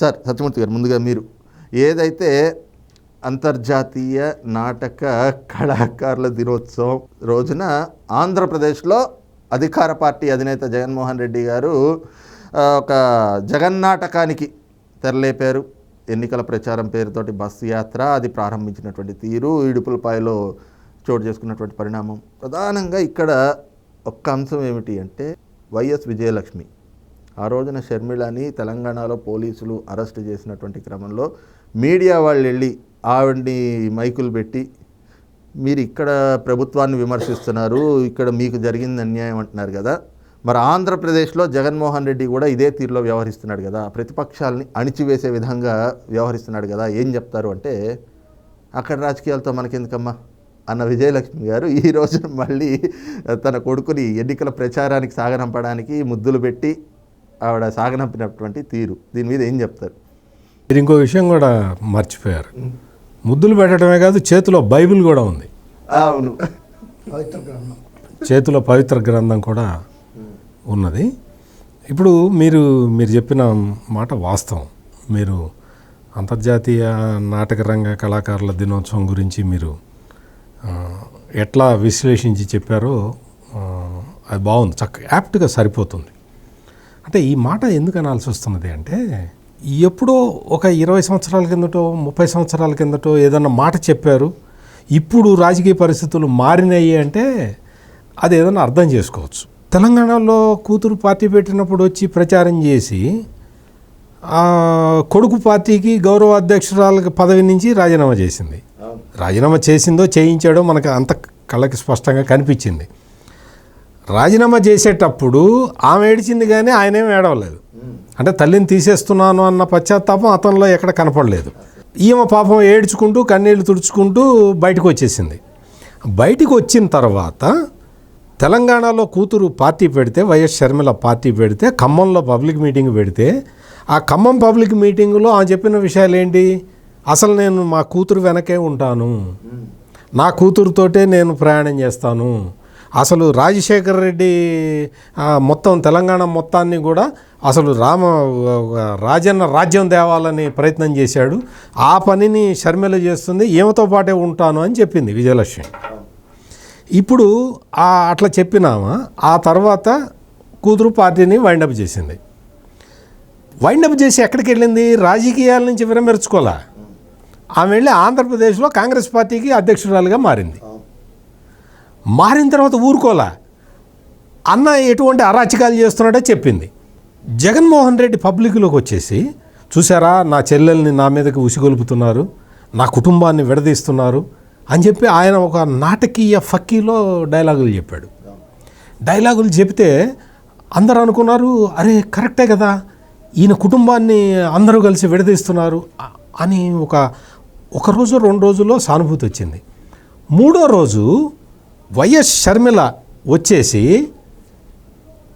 Sir Satyamurthy గారు ముందుగా మీరు ఏదైతే అంతర్జాతీయ నాటక కళాకారుల దినోత్సవం రోజున ఆంధ్రప్రదేశ్లో అధికార పార్టీ అధినేత జగన్మోహన్ రెడ్డి గారు ఒక జగన్నాటకానికి తెరలేపారు. ఎన్నికల ప్రచారం పేరుతోటి బస్సు యాత్ర అది ప్రారంభించినటువంటి తీరు ఇడుపులపాయలో చోటు చేసుకున్నటువంటి పరిణామం. ప్రధానంగా ఇక్కడ ఒక్క అంశం ఏమిటి అంటే వైఎస్ విజయలక్ష్మి. ఆ రోజున షర్మిళని తెలంగాణలో పోలీసులు అరెస్ట్ చేసినటువంటి క్రమంలో మీడియా వాళ్ళు వెళ్ళి ఆవిడ్ని మైకులు పెట్టి మీరు ఇక్కడ ప్రభుత్వాన్ని విమర్శిస్తున్నారు ఇక్కడ మీకు జరిగింది అన్యాయం అంటున్నారు కదా. మరి ఆంధ్రప్రదేశ్లో జగన్మోహన్ రెడ్డి కూడా ఇదే తీరులో వ్యవహరిస్తున్నాడు కదా. ప్రతిపక్షాలని అణిచివేసే విధంగా వ్యవహరిస్తున్నాడు కదా. ఏం చెప్తారు అంటే అక్కడ రాజకీయాలతో మనకెందుకమ్మా? అన్న విజయలక్ష్మి గారు ఈ రోజున మళ్ళీ తన కొడుకుని ఎన్నికల ప్రచారానికి సాగనంపడానికి ముద్దులు పెట్టి ఆవిడ సాగనంపినటువంటి తీరు. దీని మీద ఏం చెప్తారు? మీరు ఇంకో విషయం కూడా మర్చిపోయారు. ముద్దులు పెట్టడమే కాదు చేతిలో బైబిల్ కూడా ఉంది. అవును. పవిత్ర గ్రంథం. చేతిలో పవిత్ర గ్రంథం కూడా ఉన్నది. ఇప్పుడు మీరు మీరు చెప్పిన మాట వాస్తవం. మీరు అంతర్జాతీయ నాటక రంగ కళాకారుల దినోత్సవం గురించి మీరు ఎట్లా విశ్లేషించి చెప్పారో అది బాగుంది. చక్క యాప్ట్గా సరిపోతుంది. అంటే ఈ మాట ఎందుకు అనాల్సి వస్తున్నది అంటే ఎప్పుడో ఒక ఇరవై సంవత్సరాల కిందటో ముప్పై సంవత్సరాల కిందటో ఏదన్నా మాట చెప్పారు ఇప్పుడు రాజకీయ పరిస్థితులు మారినాయి అంటే అది ఏదైనా అర్థం చేసుకోవచ్చు. తెలంగాణలో కూతురు పార్టీ పెట్టినప్పుడు వచ్చి ప్రచారం చేసి కొడుకు పార్టీకి గౌరవ అధ్యక్షురాల పదవి నుంచి రాజీనామా చేసింది. రాజీనామా చేసిందో చేయించాడో మనకు అంత కళ్ళకి స్పష్టంగా కనిపించింది. రాజీనామా చేసేటప్పుడు ఆమె ఏడిచింది కానీ ఆయనేం ఏడవలేదు. అంటే తల్లిని తీసేస్తున్నాను అన్న పశ్చాత్తాపం అతనిలో ఎక్కడ కనపడలేదు. ఈమె పాపం ఏడ్చుకుంటూ కన్నీళ్ళు తుడుచుకుంటూ బయటకు వచ్చేసింది బయటికి వచ్చిన తర్వాత తెలంగాణలో కూతురు పార్టీ పెడితే వైఎస్ షర్మిల పార్టీ పెడితే ఖమ్మంలో పబ్లిక్ మీటింగ్ పెడితే ఆ ఖమ్మం పబ్లిక్ మీటింగ్లో ఆమె చెప్పిన విషయాలు ఏంటి అసలు నేను మా కూతురు వెనకే ఉంటాను. నా కూతురుతోటే నేను ప్రయాణం చేస్తాను. అసలు రాజశేఖర రెడ్డి మొత్తం తెలంగాణ మొత్తాన్ని కూడా అసలు రామ రాజన్న రాజ్యం తేవాలని ప్రయత్నం చేశాడు. ఆ పనిని షర్మిల చేస్తుంది ఏమతో పాటే ఉంటాను అని చెప్పింది విజయలక్ష్మి. ఇప్పుడు ఆ అట్లా చెప్పినామా ఆ తర్వాత కూతురు పార్టీని వైండప్ చేసింది. వైండప్ చేసి ఎక్కడికి వెళ్ళింది? రాజకీయాల నుంచి విరమిర్చుకోలే ఆమె వెళ్ళి ఆంధ్రప్రదేశ్లో కాంగ్రెస్ పార్టీకి అధ్యక్షురాలుగా మారింది. మారిన తర్వాత ఊరుకోలే. అన్న ఎటువంటి అరాచకాలు చేస్తున్నాడో చెప్పింది. జగన్మోహన్ రెడ్డి పబ్లిక్లోకి వచ్చేసి చూసారా నా చెల్లెల్ని నా మీదకి ఉసిగొలుపుతున్నారు నా కుటుంబాన్ని విడదీస్తున్నారు అని చెప్పి ఆయన ఒక నాటకీయ ఫక్కీలో డైలాగులు చెప్పాడు. డైలాగులు చెబితే అందరూ అనుకున్నారు అరే కరెక్టే కదా ఈయన కుటుంబాన్ని అందరూ కలిసి విడదీస్తున్నారు అని ఒక ఒక రోజు రెండు రోజుల్లో సానుభూతి వచ్చింది. మూడో రోజు వైఎస్ షర్మిల వచ్చేసి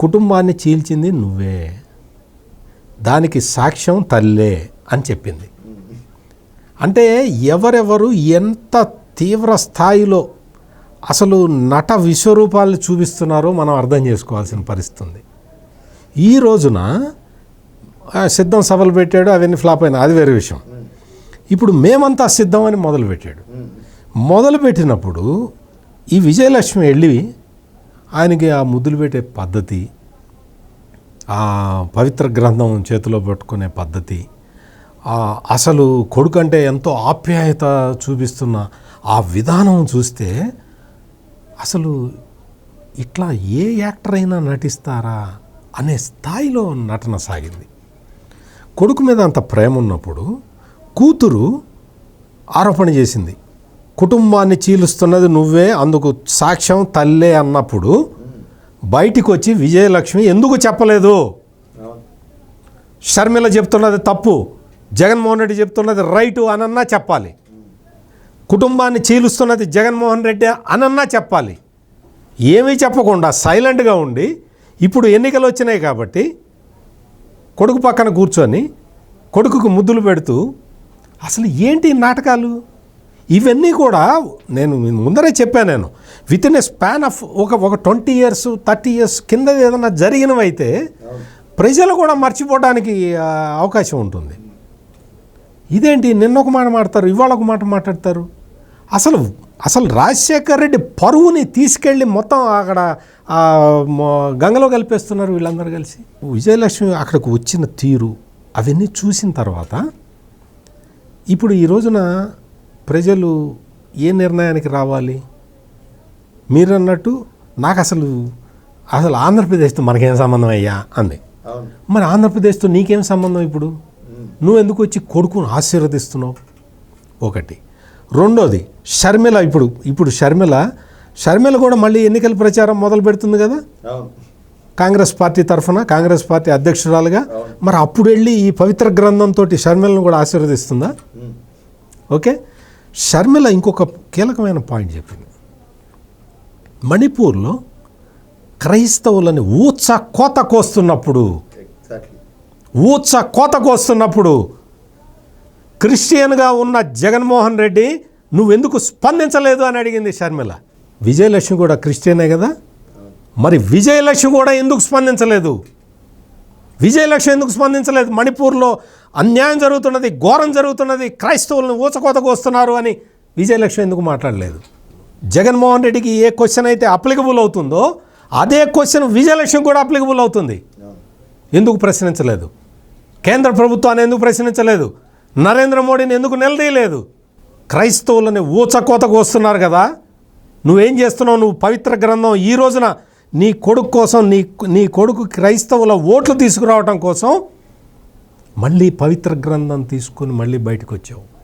కుటుంబాన్ని చీల్చింది నువ్వే. దానికి సాక్ష్యం తల్లే అని చెప్పింది. అంటే ఎవరెవరు ఎంత తీవ్ర స్థాయిలో అసలు నట విశ్వరూపాలను చూపిస్తున్నారో మనం అర్థం చేసుకోవాల్సిన పరిస్థితి ఉంది. ఈ రోజున సిద్ధం సభలు పెట్టాడు అవన్నీ ఫ్లాప్ అయినా అది వేరే విషయం. ఇప్పుడు మేమంతా సిద్ధం అని మొదలుపెట్టాడు. మొదలుపెట్టినప్పుడు ఈ విజయలక్ష్మి వెళ్ళి ఆయనకి ఆ ముద్దులు పెట్టే పద్ధతి ఆ పవిత్ర గ్రంథం చేతిలో పట్టుకునే పద్ధతి అసలు కొడుకంటే ఎంతో ఆప్యాయత చూపిస్తున్న ఆ విధానం చూస్తే అసలు ఇట్లా ఏ యాక్టర్ అయినా నటిస్తారా అనే స్థాయిలో నటన సాగింది. కొడుకు మీద అంత ప్రేమ ఉన్నప్పుడు కూతురు ఆరోపణ చేసింది. కుటుంబాన్ని చీలుస్తున్నది నువ్వే అందుకు సాక్ష్యం తల్లే అన్నప్పుడు బయటికి వచ్చి విజయలక్ష్మి ఎందుకు చెప్పలేదు? షర్మిల చెప్తున్నది తప్పు జగన్మోహన్ రెడ్డి చెప్తున్నది రైటు అనన్నా చెప్పాలి. కుటుంబాన్ని చీలుస్తున్నది జగన్మోహన్ రెడ్డి అనన్నా చెప్పాలి. ఏమీ చెప్పకుండా సైలెంట్గా ఉండి ఇప్పుడు ఎన్నికలు వచ్చినాయి కాబట్టి కొడుకు పక్కన కూర్చొని కొడుకుకు ముద్దులు పెడుతూ అసలు ఏంటి నాటకాలు? ఇవన్నీ కూడా నేను ముందరే చెప్పాను నేను. With in a span of ఒక ఒక ట్వంటీ ఇయర్స్ థర్టీ ఇయర్స్ కింద ఏదైనా జరిగినవైతే ప్రజలు కూడా మర్చిపోవడానికి అవకాశం ఉంటుంది. ఇదేంటి? నిన్న ఒక మాట మాట్లాడతారు ఇవాళ ఒక మాట మాట్లాడతారు. అసలు అసలు రాజశేఖర్ రెడ్డి పరువుని తీసుకెళ్ళి మొత్తం అక్కడ గంగలో కలిపేస్తున్నారు వీళ్ళందరూ కలిసి. విజయలక్ష్మి అక్కడికి వచ్చిన తీరు అవన్నీ చూసిన తర్వాత ఇప్పుడు ఈ రోజున ప్రజలు ఏ నిర్ణయానికి రావాలి? మీరు అన్నట్టు నాకు అసలు అసలు ఆంధ్రప్రదేశ్తో మనకేం సంబంధం అయ్యా? అంది. మరి ఆంధ్రప్రదేశ్తో నీకేం సంబంధం ఇప్పుడు? నువ్వు ఎందుకు వచ్చి కొడుకును ఆశీర్వదిస్తున్నావు? ఒకటి. రెండోది షర్మిల ఇప్పుడు ఇప్పుడు షర్మిల షర్మిల కూడా మళ్ళీ ఎన్నికల ప్రచారం మొదలు పెడుతుంది కదా? కాంగ్రెస్ పార్టీ తరఫున కాంగ్రెస్ పార్టీ అధ్యక్షురాలుగా. మరి అప్పుడు వెళ్ళి ఈ పవిత్ర గ్రంథంతో షర్మిలను కూడా ఆశీర్వదిస్తుందా? ఓకే? షర్మిల ఇంకొక కీలకమైన పాయింట్ చెప్పింది. మణిపూర్లో క్రైస్తవులని ఊచ కోత కోస్తున్నప్పుడు ఊచ కోత కోస్తున్నప్పుడు క్రిస్టియన్గా ఉన్న జగన్మోహన్ రెడ్డి నువ్వెందుకు స్పందించలేదు అని అడిగింది షర్మిల. విజయలక్ష్మి కూడా క్రిస్టియనే కదా? మరి విజయలక్ష్మి కూడా ఎందుకు స్పందించలేదు? విజయలక్ష్మి ఎందుకు స్పందించలేదు? మణిపూర్లో అన్యాయం జరుగుతున్నది ఘోరం జరుగుతున్నది క్రైస్తవులను ఊచకోతకు వస్తున్నారు అని విజయలక్ష్మి ఎందుకు మాట్లాడలేదు? జగన్మోహన్ రెడ్డికి ఏ క్వశ్చన్ అయితే అప్లికబుల్ అవుతుందో అదే క్వశ్చన్ విజయలక్ష్మి కూడా అప్లికబుల్ అవుతుంది. ఎందుకు ప్రశ్నించలేదు? కేంద్ర ప్రభుత్వాన్ని ఎందుకు ప్రశ్నించలేదు? నరేంద్ర మోడీని ఎందుకు నిలదీయలేదు? క్రైస్తవులని ఊచకోతకు వస్తున్నారు కదా. నువ్వేం చేస్తున్నావు? నువ్వు పవిత్ర గ్రంథం ఈ రోజున నీ కొడుకు కోసం నీ నీ కొడుకు క్రైస్తవుల ఓట్లు తీసుకురావటం కోసం మళ్ళీ పవిత్ర గ్రంథం తీసుకుని మళ్ళీ బయటకు వచ్చావు.